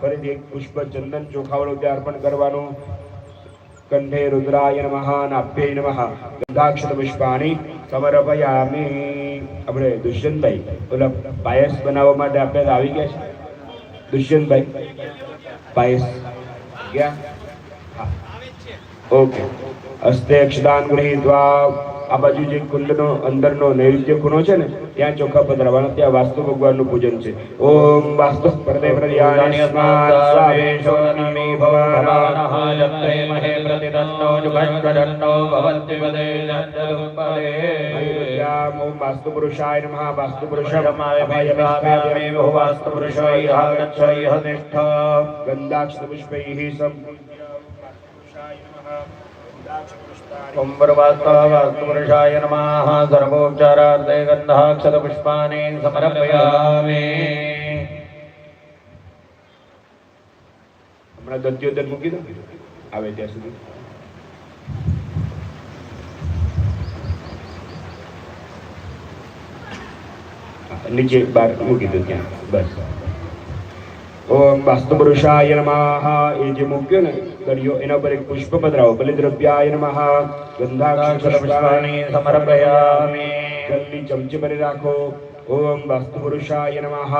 ફરીથી એક પુષ્પ ચંદન ચોખાવડું અર્પણ કરવાનું કંઠે રુદ્રાય નમઃ નાભ્યે નમઃ ગંધાક્ષર પુષ્પાણી સમર્પયામિ આપણે દુષ્યંતભાઈ ઓલા પાયસ બનાવવા માટે આપણે આવી ગયા છે દુષ્યંતભાઈ પાયસ ગયા ઓકે હસ્તે અક્ષદાન ગૃહીત્વા આ બાજુ જે કુંડનો અંદરનો નૈવેદ્ય ખૂણો છે ને ત્યાં ચોખા પધરાવાનો ત્યાં વાસ્તુ ભગવાનનું પૂજન છે ઓમ વાસ્તુ પ્રદે વાસ્તુ પુરુષાય નમઃ વાસ્તુ પુરુષો ગંધાક્ષ પુષ્પૈઃ સંપૂજ્ય પુરુષાય નમઃ ગંધાક્ષ પુષ્પાણિ ઓમ પરમાત્મા વાસ્તુ પુરુષાય નમઃ સર્વોપચારાર્થે ગંધાક્ષત પુષ્પાણિ સમર્પયામિ હમણાં દત્યોદર મૂકી દો. આવે ત્યાં સુધી. હા, નીચે બાર મૂકી દો ત્યાં. બસ. ઓમ વાસ્તુપુરુષાય નમઃ એ જે મૂક્યો ને કર્યો એના પર એક પુષ્પ પધરાવો બલિદ્રવ્યાય નમઃ ગંધાક્ષર પુષ્પાણી સમર્પયામિ જલ્દી ચમચી ભરી રાખો ઓમ વાસ્તુ પુરુષાય નમઃ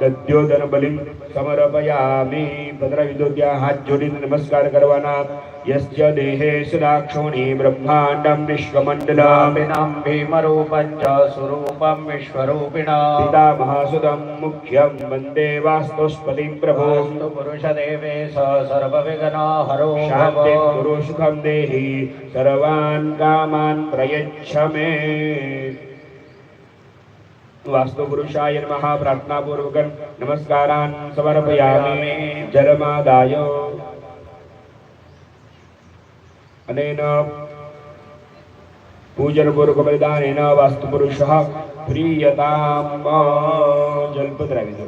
દદ્યોદન બલિમ સમર્પયામિ પધરાવી દો ત્યાં હાથ જોડીને નમસ્કાર કરવાના યસ્ય દેહે સદાક્ષોણી બ્રહ્માંડમ વિશ્વમંડલમ પિનામ ભીમરૂપં ચ સ્વરૂપં વિશ્વરૂપિણા પિતામહાસુદમ મુખ્યમ વંદે વાસ્તુસ્પતિમ પ્રભો પુરુષદેવે સ સર્વવિઘ્ન હરો શાંતિ ગુરુ સુખમ દેહિ સર્વાન કામાન પ્રયચ્છ મે વાસ્તુ પુરુષાય નમઃ પ્રાર્થના પૂર્વકમ નમસ્કારાન સમર્પયામિ જલમાદાય અનેન પૂજન પૂર્વક બલિદાનેન વાસ્તુ પુરુષઃ પ્રિયતામ જલ પધરાવી દો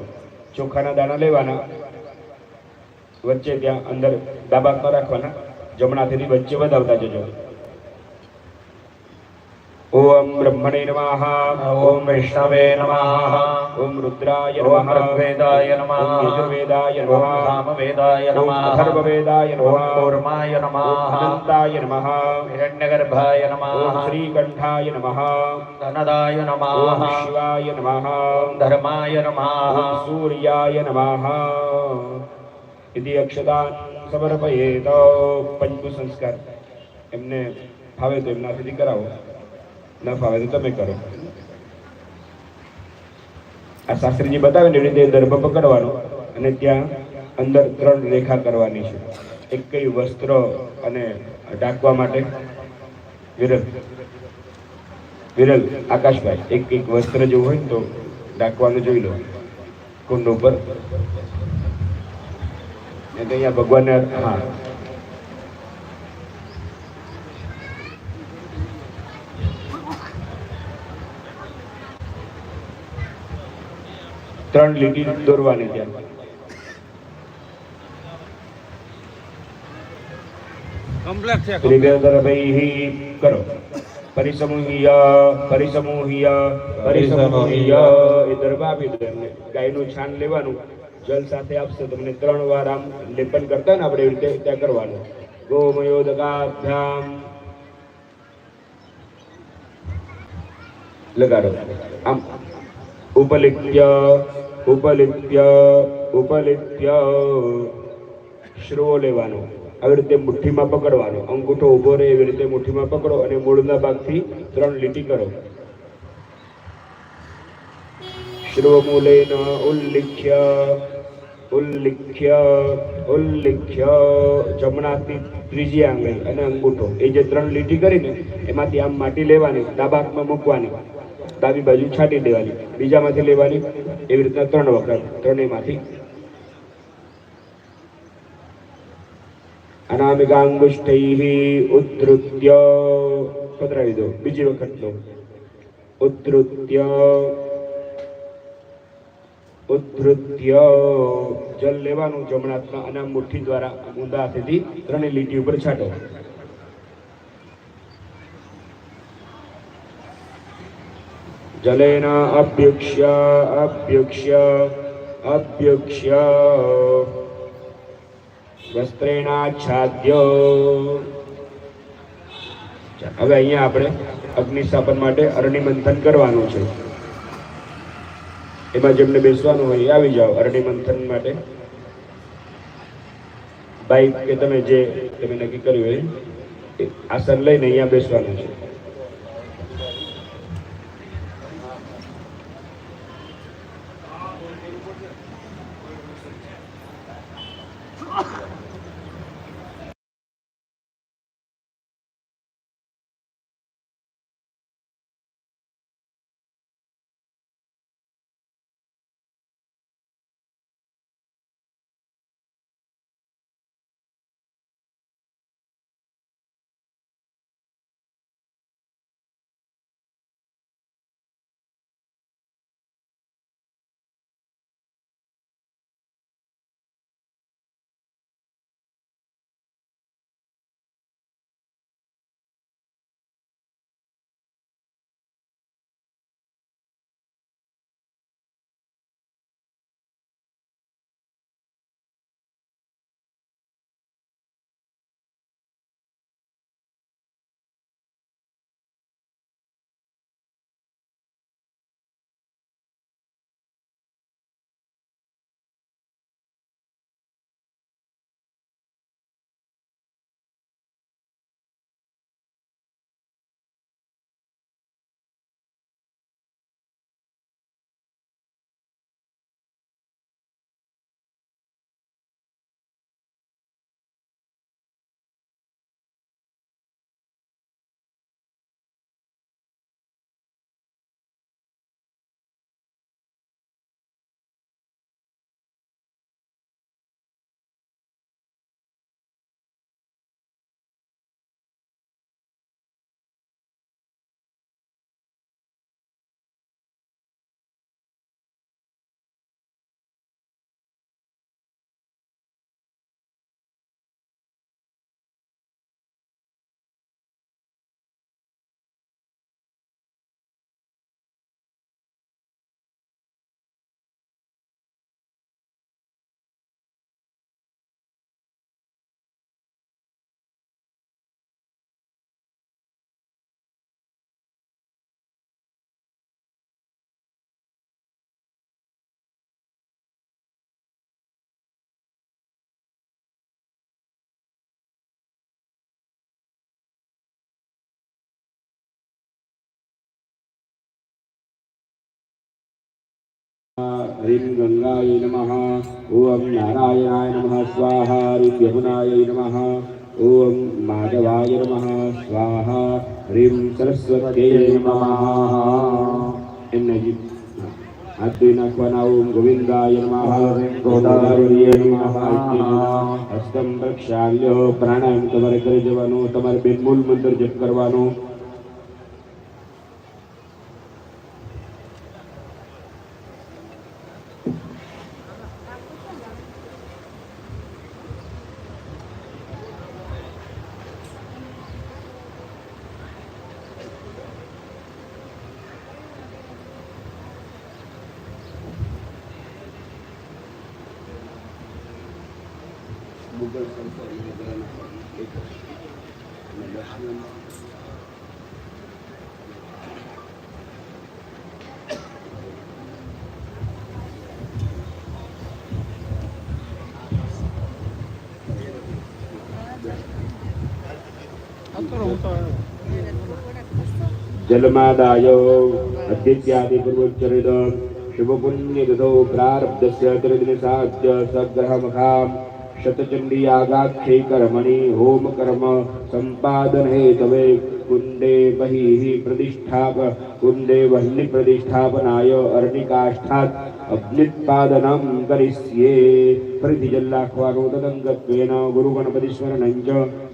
ચોખાના દાણા લેવાના વચ્ચે ત્યાં અંદર દાબાકમાં રાખવાના જમણાથી વચ્ચે વધાવતા જજો ઓમ બ્રહ્મણે નમઃ ઓમ વિષ્ણવે નમઃ ઓમ રુદ્રાય ઓમ નમઃ ઋગ્વેદાય નમઃ ઓમ યજુર્વેદાય ઓમ નમઃ સામવેદાય ઓમ નમઃ અથર્વવેદાય ઓમ નમઃ કૂર્માય ઓમ નમઃ અનંતાય નમઃ હિરણ્યગર્ભાય ઓમ નમઃ શ્રીકંઠાય નમઃ ધનદાય ઓમ નમઃ શિવાય નમઃ ઓમ ધર્માય ઓમ નમઃ સૂર્યાય નમઃ ઇતિ અક્ષદાન સમર્પયેત પંચુ સંસ્કાર એમને ફાવે તો એમનાથી કરાવો ન ફાવે તો તમે કરો. આ શાસ્ત્રીજી બતાવે ને એવી રીતે દર્ભ પકડવાનો અને ત્યાં અંદર ત્રણ રેખા કરવાની છે. એક કઈ વસ્ત્ર અને ઢાંકવા માટે વિરલ વિરલ, આકાશભાઈ, એક એક વસ્ત્ર જેવું હોય ને તો ઢાંકવાનું જોઈ લો. કુંડ ઉપર. તો અહીંયા ભગવાનને, હા. ત્રણ લીટી દોરવાની પરિસમૂહ્ય એ ગાયનું છાણ લેવાનું. જલ સાથે આપશે તમને ત્રણ વાર આમ લેપન કરતા ને આપણે એવી રીતે ત્યાં કરવાનું. ગોમયોદકાભ્યામ લગાડો. આમ. ઉપલિપ્ય ઉપલિપ્ય ઉપલિપ્ય શ્રુવો લેવાનો, આવી રીતે મુઠ્ઠીમાં પકડવાનો, અંગૂઠો ઊભો રહે એવી રીતે મુઠ્ઠીમાં પકડો અને મૂળના ભાગથી ત્રણ લીટી કરો. શ્રુવમૂલેન ઉલ્લિખ્ય ઉલ્લિખ્ય ઉલ્લિખ્ય, જમણાથી ત્રીજી આંગળી અને અંગૂઠો, એ જે ત્રણ લીટી કરીને એમાંથી આમ માટી લેવાની, ડાબા હાથમાં મૂકવાની. ડાબી બાજુ છાંટી દેવાની. બીજામાંથી લેવાની. એવી રીતના ત્રણ વખત. ત્રણેયમાંથી. અનામિકાંગુષ્ઠૈઃ ઉદ્ધૃત્ય. પધરાવી દો. બીજી વખત લો ઉદ્ધૃત્ય. ઉદ્ધૃત્ય. જલ લેવાનું. જમણા અનામ મુઠ્ઠી દ્વારા ઊંધા હાથેથી ત્રણેય લીટી ઉપર છાંટો. જલેન અભ્યુક્ષ્ય અભ્યુક્ષ્ય અભ્યુક્ષ્ય વસ્ત્રેણાચ્છાદ્ય હવે અહીંયા આપણે અગ્નિસ્થાપન માટે અરણી મંથન કરવાનું છે. એમાં જેમને બેસવાનું હોય આવી જાઓ, અરણી મંથન માટે. બાઈક કે તમે જે તમે નક્કી કર્યું હોય આસન લઈને અહીંયા બેસવાનું છે. હરિમ ગંગાય નમઃ ઓમ નારાયણાય નમઃ સ્વાહા હરિમ યમુનાય નમઃ ઓમ માધવાય નમઃ સ્વાહા હરિમ સરસ્વત્યે નમઃ એમને જી હાથ ધોઈ નાખવાના ઓમ ગોવિંદાય નમઃ ગોદાવરીય નમઃ પ્રાણાયામ તમારે કરી જવાનું તમારે બેન મૂળ મંત્ર જપ جوجل خمسة إلى جانا ملحن जलमादाय अद्यत्यादि पूर्वचरित शुभपुण्यगतौ प्रारब्धस्य त्रिदिनसाद्य सग्रहमखाम् सग्रहमखां शतचण्डीयागाख्यै कर्मणि होमकर्म सम्पादने तवे कुण्डे बहिः प्रतिष्ठाप कुण्डे वह्निप्रतिष्ठापनाय अर्णिकाष्ठात् અગ્નિત્પાદનમ કરિષ્યે ફરીથી જલ રાખવાનું તદંગત્વેન ગુરુ ગણપતિસ્મરણં ચ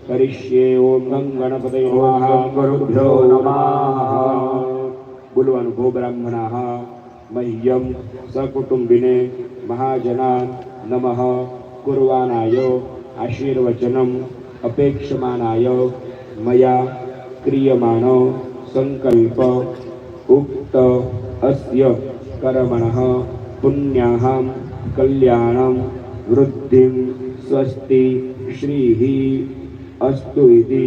કરિષ્યે ઓમ ગંગ ગણપતય નમઃ ગુરુભ્યો નમઃ બોલવાનું ગો બ્રાહ્મણાઃ મહ્યમ સકુટુંબિને મહાજના નમઃ कुर्वाणाय आशीर्वचनम् अपेक्षमाणाय मया क्रियमाणो सङ्कल्प उक्त अस्य कर्मणः पुण्याहं कल्याणं वृद्धिं स्वस्ति श्रीः अस्तु इति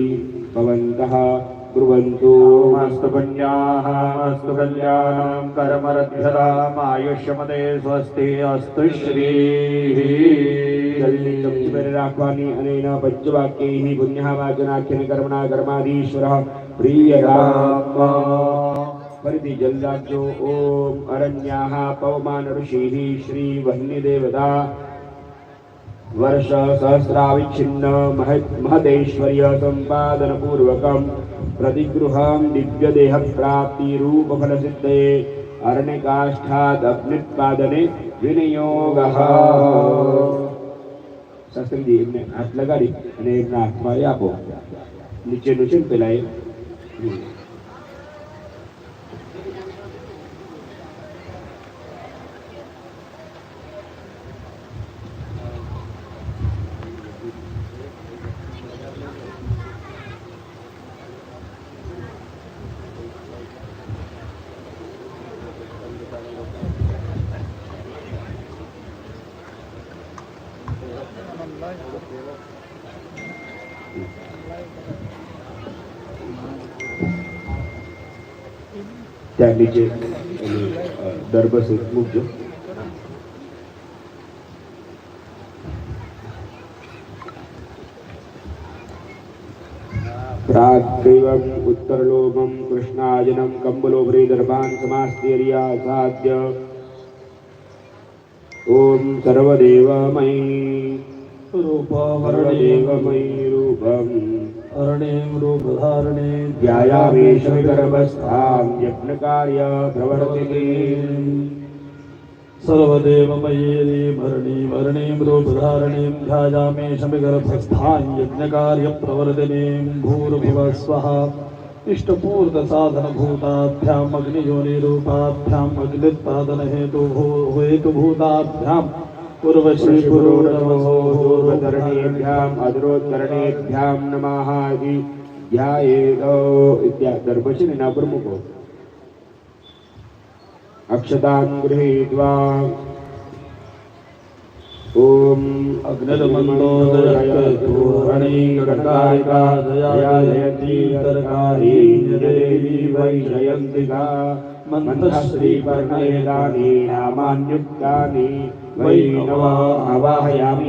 भवन्तः कुर्वन्तु मस्तुकन्याः मस्तुकल्याणां करमरद्भ्यरामायुष्यमदे स्वस्ति अस्तु श्रीः जल्लिकम्बरराघवानि अनेन पञ्चवाक्यैः पुण्यः वाचनाख्येन कर्मणा कर्मादीश्वरः प्रियरात्मा परिधि जल्लाज्यो ॐ अरण्याः पवमान ऋषिः श्रीवह्निदेवता વર્ષ સહસ્રાવિચ્છિન્ન મહદેશ્વર્ય સંપાદન પૂર્વકમ પ્રતિગૃહમ દિવ્ય દેહ પ્રાપ્તિ રૂપ ફલ સિદ્ધે અરણ્યકાષ્ઠાદ અગ્નિત્પાદને વિનિયોગ શાસ્ત્રીજી એમને હાથ લગાડી અને એમના હાથમાં આપો. નીચેનું છે પેલા એ. ત્યાં નીચે દરબસ મૂકજો પ્રાગ્દૈવમ ઉત્તરલોભમ કૃષ્ણાજનમ કંબલોભરી દર્ભાન સમાસ્તેર્યા સાધ્ય ઓમ સર્વદેવમય सर्वदेवमयी रूपम् अरणीं रूपधारणे ध्यायामेशविगर्भस्थां यज्ञकार्य प्रवर्तिनीम् सर्वदेवमयेरी भरणीं वर्णीं रूपधारणीं ध्यायामे शमिगर्भस्थां यज्ञकार्यप्रवर्तिनीं भूर्भुवः स्वः इष्टपूर्तसाधनभूताभ्याम् अग्नियोनिरूपाभ्याम् अग्नित्पादनहेतुभू हेतुभूताभ्याम् उर्वशी पूर्वधरणेभ्याम् अधरोद्धरणेभ्यां नमः इति ध्यायेत इत्या दर्भशि न प्रमुखो अक्षतान् गृहीत्वा ॐ अग्निर्मन्दोदयत्पूर्णीकटायकादयायती तरकारी देवी वैजयन्तिका मन्त्रश्रीपर्णयदानि नामान्युक्तानि वै नव आवाहयामि